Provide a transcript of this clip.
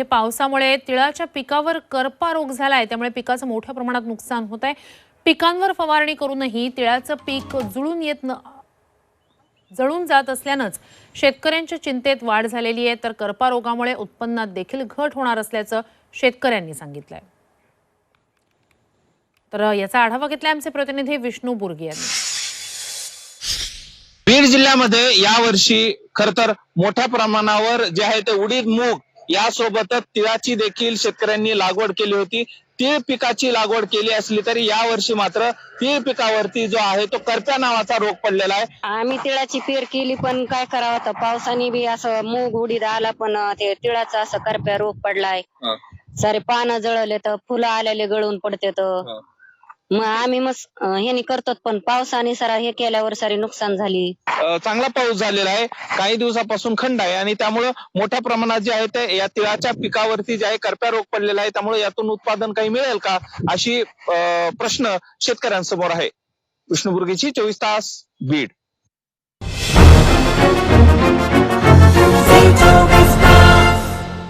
इथे पावसामुळे तिळाच्या पिकावर करपा रोग झालाय त्यामुळे पिकाचं मोठ्या प्रमाणात नुकसान होत आहे. पिकांवर फवारणी करूनही तिळाचं पीक जुळून येत न जळून जात असल्यानंच शेतकऱ्यांच्या चिंतेत वाढ झालेली आहे. तर करपा रोगामुळे उत्पन्नात देखील घट होणार असल्याचं शेतकऱ्यांनी सांगितलंय. तर याचा आढावा घेतलाय आमचे प्रतिनिधी विष्णू बुर्गी यांनी. बीड जिल्ह्यामध्ये यावर्षी खर तर मोठ्या प्रमाणावर जे आहे ते उडीद मूग यासोबतच तिळाची देखील शेतकऱ्यांनी लागवड केली होती. तीळ पिकाची लागवड केली असली तरी यावर्षी मात्र तीळ पिकावरती जो आहे तो करप्या नावाचा रोग पडलेला आहे. आम्ही तिळाची पेर केली पण काय करावं आता? पावसाने बी असं मूग उडीद आला पण ते तिळाचा असं करप्या रोग पडलाय. सारे पानं जळले तर फुलं आलेले गळून पडते मग आम्ही मग ह्यानी करतो पण पावसाने सारा हे केल्यावर सारी नुकसान झाली. चांगला पाऊस झालेला आहे. काही दिवसापासून खंड आहे आणि त्यामुळं मोठ्या प्रमाणात जे आहे ते या तिळाच्या पिकावरती जे आहे करप्या रोग पडलेला आहे. त्यामुळे यातून उत्पादन काही मिळेल का अशी प्रश्न शेतकऱ्यांसमोर आहे. विष्णुबुर्गीची चोवीस तास बीड.